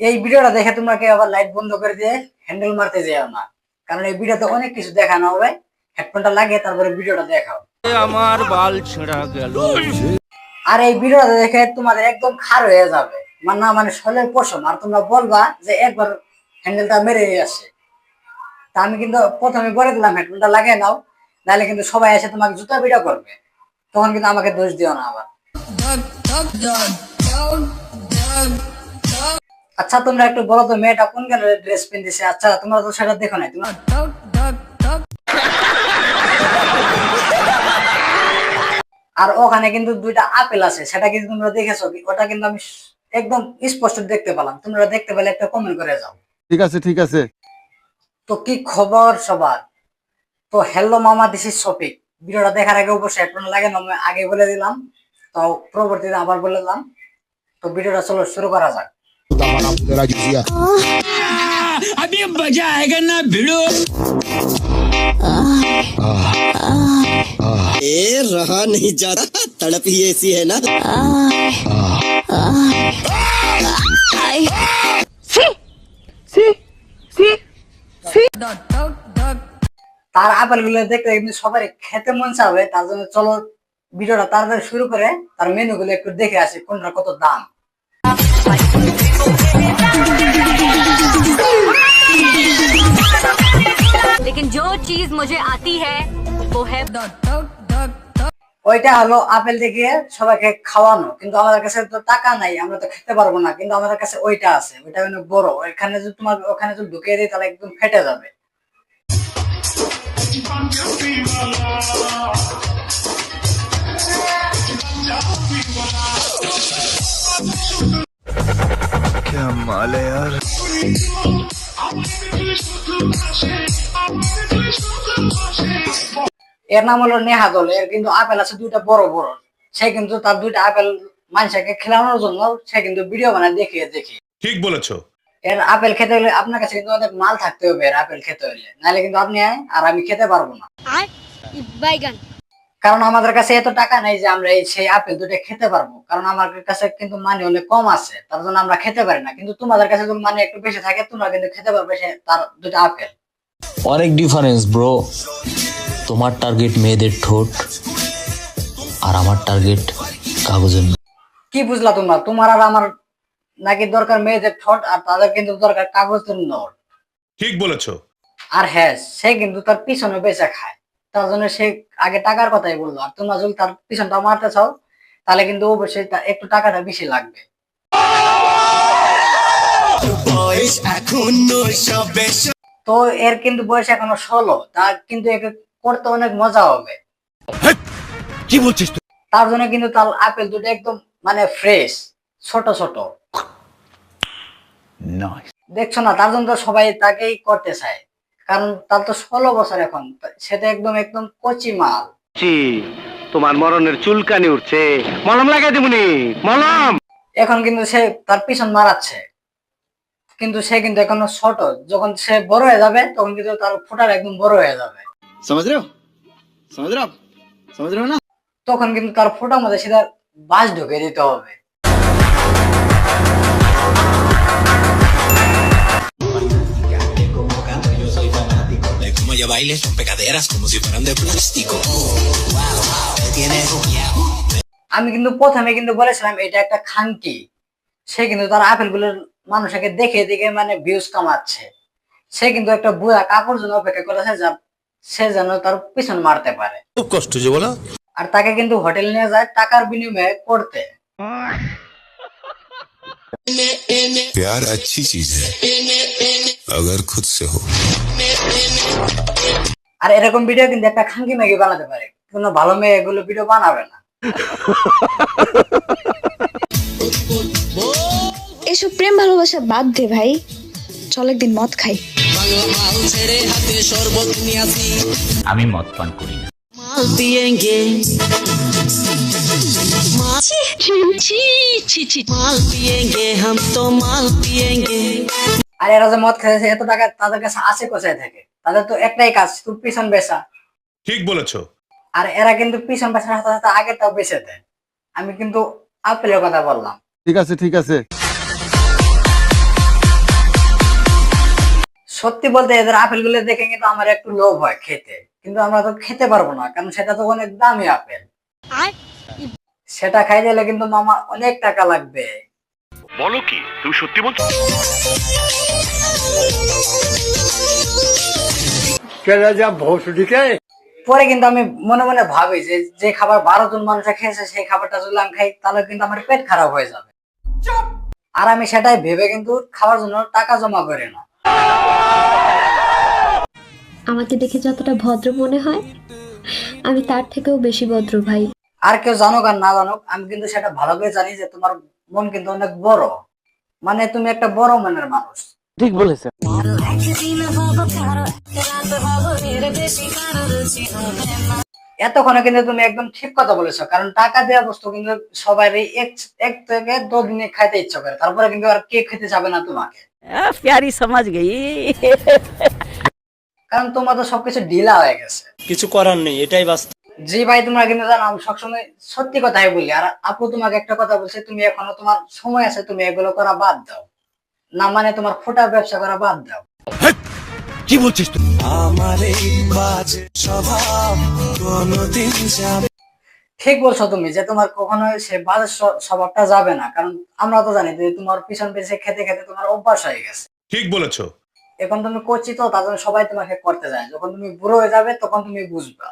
এই ভিডিওটা দেখে তোমরা কেউ আবার লাইট বন্ধ করে দিয়ে হ্যান্ডেল মারতে যেও না কারণ এই ভিডিওতে অনেক কিছু দেখানো হবে হেডফোনটা লাগিয়ে তারপরে ভিডিওটা দেখাও আমার বাল ছেঁড়া গেল আর এই ভিডিওটা দেখে তোমাদের একদম খার হয়ে যাবে মানে না মানে শরীরের পশম আর তোমরা বলবা যে একবার হ্যান্ডেলটা মেরে আসে তা আমি কিন্তু প্রথমে বলে দিলাম হেডফোনটা লাগিয়ে নাও নাহলে কিন্তু সবাই এসে তোমাকে জুতা ভিডিও করবে তখন কিন্তু আমাকে দোষ দিও না আবার আচ্ছা তোমরা একটু বলো তো মেয়েটা কোন কালারের ড্রেস পিনতেছে? আচ্ছা তোমরা তো সেটা দেখো নাই তোমরা আর ওখানে কিন্তু দুইটা আপেল আছে সেটা কিন্তু তোমরা দেখেছ? ওটা কিন্তু আমি একদম স্পষ্ট দেখতে পেলাম। তোমরা দেখতে পেলে একটা কমেন্ট করে যাও। ঠিক আছে ঠিক আছে। তো কি খবর সবার? তো হ্যালো মামা দিস ইজ শপিং ভিডিওটা দেখার আগে অবশ্যই হেডফোন লাগে না আমি আগে বলে দিলাম। তো পরবর্তীতে আবার বলে দিলাম। তো ভিডিওটা চলো শুরু করা যাক अभी मजा आएगा ना भिड़ो ए रहा नहीं जाता तड़प ही ऐसी है ना তার আপেল গুলো দেখতে কিন্তু সবাই খেতে মন চাবে তার জন্য চলো ভিডিওটা তাড়াতাড়ি শুরু করে তার মেনু গুলো একটু দেখে আসি কোনটা কত দাম लेकिन जो चीज मुझे आती है वो है ওইটা হলো আপেল দেখিয়ে সবাইকে খাওয়ানো কিন্তু আমাদের কাছে তো টাকা নাই আমরা তো খেতে পারবো না কিন্তু আমাদের কাছে ওইটা আছে ওইটা অনেক বড় ওইখানে যদি তোমার ওখানে যদি ঢুকিয়ে দিই তাহলে একদম ফেটে যাবে এর নাম হলো নেহাদল এর কিন্তু আপেল আছে দুইটা বড় বড় সে কিন্তু তার দুইটা আপেল মানুষকে খেলানোর জন্য সে কিন্তু ভিডিও বানায় দেখিয়ে দেখি ঠিক বলেছো এর আপেল খেতে হলে আপনার কাছে কিন্তু অনেক মাল থাকতে হবে এর আপেল খেতে হলে নাহলে কিন্তু আপনি আর আমি খেতে পারবো না बैगन কারণ আমাদের কাছে এত টাকা নেই যে আমরা এই সেই আপেল দুটো খেতে পারব। কারণ আমার কাছে কিন্তু মানি অনেক কম আছে তার জন্য আমরা খেতে পারি না। কিন্তু তোমাদের কাছে যদি মানি একটু বেশি থাকে তোমরা কিন্তু খেতে পারবে সে তার দুটো আপেল। অনেক ডিফারেন্স ব্রো তোমার টার্গেট মেয়েদের ঠোঁট আর আমার টার্গেট কাগজের কি বুঝলা তোমরা? তোমার আর আমার নাকি দরকার মেয়েদের ঠোঁট আর তাদের কিন্তু দরকার কাগজের নোট। ঠিক বলেছ। আর হ্যাঁ সে কিন্তু তার পিছনে বেঁচে খায়। তার জন্য সে আগে টাকার কথাই বলল আর তোমরা যদি তার পিছনটা মারতে চাও তাহলে কিন্তু অবশ্যই একটু টাকাটা বেশি লাগবে। তো এর কিন্তু বয়স এখনও ষোলো তা কিন্তু একে করতে অনেক মজা হবে। কি বলছিস তার জন্য কিন্তু তার আপেল দুটো একদম মানে ফ্রেশ ছোট ছোট। দেখছ না তার জন্য তো সবাই তাকেই করতে চায়। কারণ তার তো ষোলো বছর এখন সেটা একদম একদম কচি মাল। তোমার মরণের চুলকানি উঠছে। মলম লাগাই দিবনি মলম! এখন কিন্তু সে তার পিছন মারাচ্ছে। কিন্তু সে কিন্তু এখন ছোট যখন সে বড় হয়ে যাবে তখন কিন্তু তার ফোটার একদম বড় হয়ে যাবে। তখন কিন্তু তার ফোটার মধ্যে সেটা বাস ঢুকে দিতে হবে। como ella baile son pegaderas como si fueran de plástico tiene আমি কিন্তু প্রথমে কিন্তু বলেছিলাম এটা একটা খানকি সে কিন্তু তার আপেল গুলোর মানুষকে দেখে দেখে মানে ভিউজ কামাচ্ছে সে কিন্তু একটা বুয়া কাকুর জন্য অপেক্ষা করেছে যা সে যেন তার পিছন মারতে পারে খুব কষ্ট যে বলো আর তাকে কিন্তু হোটেল নিয়ে যায় টাকার বিনিময়ে করতে प्यार अच्छी चीज है अगर खुद से हो আর এরকম ভিডিও কিন্তু একটা খানকি মেয়ে বানাতে পারে কোনো ভালো মেয়ে এগুলো ভিডিও বানাবে না এসব প্রেম ভালোবাসা বাদ দে ভাই চল একদিন মদ খাই বাংলা মাল ছেড়ে হাতে শরবত নিয়ে আসি আমি মদ পান করি না মাল পিয়েঙ্গে माल पिएंगे हम तो माल पिएंगे আর এরা যে মদ খেয়েছে এত টাকা তাদের কাছে আছে কোথায় থাকে? তাদের তো একটাই কাজ শুধু পিছন বেসা ঠিক বলেছ। আর এরা কিন্তু পিছন বেচার সাথে সাথে আগে আগেটাও বেঁচে দেয়। আমি কিন্তু আপেলের কথা বললাম। ঠিক আছে ঠিক আছে। সত্যি বলতে এদের আপেলগুলো দেখে কিন্তু আমার একটু লোভ হয় খেতে। কিন্তু আমরা তো খেতে পারব না কারণ সেটা তো অনেক দামি আপেল। সেটা খাই দিলে কিন্তু মামা অনেক টাকা লাগবে। বলো কি তুমি সত্যি বলছো? পরে কিন্তু আমি মনে মনে ভাবি যে যে খাবার বারো জন মানুষে খেয়েছে সেই খাবারটা যদি আমি খাই তাহলে কিন্তু আমার পেট খারাপ হয়ে যাবে। আর আমি সেটাই ভেবে কিন্তু খাওয়ার জন্য টাকা জমা করি না। আমাকে দেখে যতটা ভদ্র মনে হয় আমি তার থেকেও বেশি ভদ্র ভাই। আর কেউ জানুক আর না জানুক আমি কিন্তু সেটা ভালো করে জানি যে তোমার মন কিন্তু অনেক বড়। মানে তুমি একটা বড় মনের মানুষ। ঠিক বলেছে এতক্ষণে কিন্তু তুমি একদম ঠিক কথা বলেছ কারণ টাকা দেওয়া বস্তু কিন্তু সবাই এক থেকে দুদিনে খাইতে ইচ্ছা করে তারপরে কিন্তু আর কে খেতে যাবে না তোমাকে। প্যারি সমাজ গেই। কারণ তোমার তো সবকিছু ঢিলা হয়ে গেছে। কিছু করার নেই এটাই বাস্ত জি ভাই তোমরা কিন্তু জানো আমি সবসময় সত্যি কথাই বলি। আর আপু তোমাকে একটা কথা বলছে তুমি এখনও তোমার সময় আছে তুমি এগুলো করা বাদ দাও। না মানে তোমার ফোটার ব্যবসা করা বাদ দাও। কি বলছিস তুই? ঠিক বলছো তুমি যে তোমার কখনো সে বাজে স্বভাবটা যাবে না কারণ আমরা তো জানি যে তোমার পিছন পিছিয়ে খেতে খেতে তোমার অভ্যাস হয়ে গেছে। ঠিক বলেছ। এখন তুমি করছি তো তার জন্য সবাই তোমাকে করতে যায়। যখন তুমি বুড়ো হয়ে যাবে তখন তুমি বুঝবা।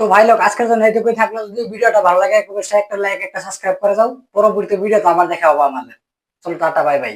তো ভাই লোক, আজকের জন্য এইটুকুই থাকল। যদি ভিডিওটা ভালো লাগে, একটা লাইক একটা সাবস্ক্রাইব করে যাও। পরবর্তী ভিডিওতে আমার দেখা হব আমাদের। চলো টাটা বাই বাই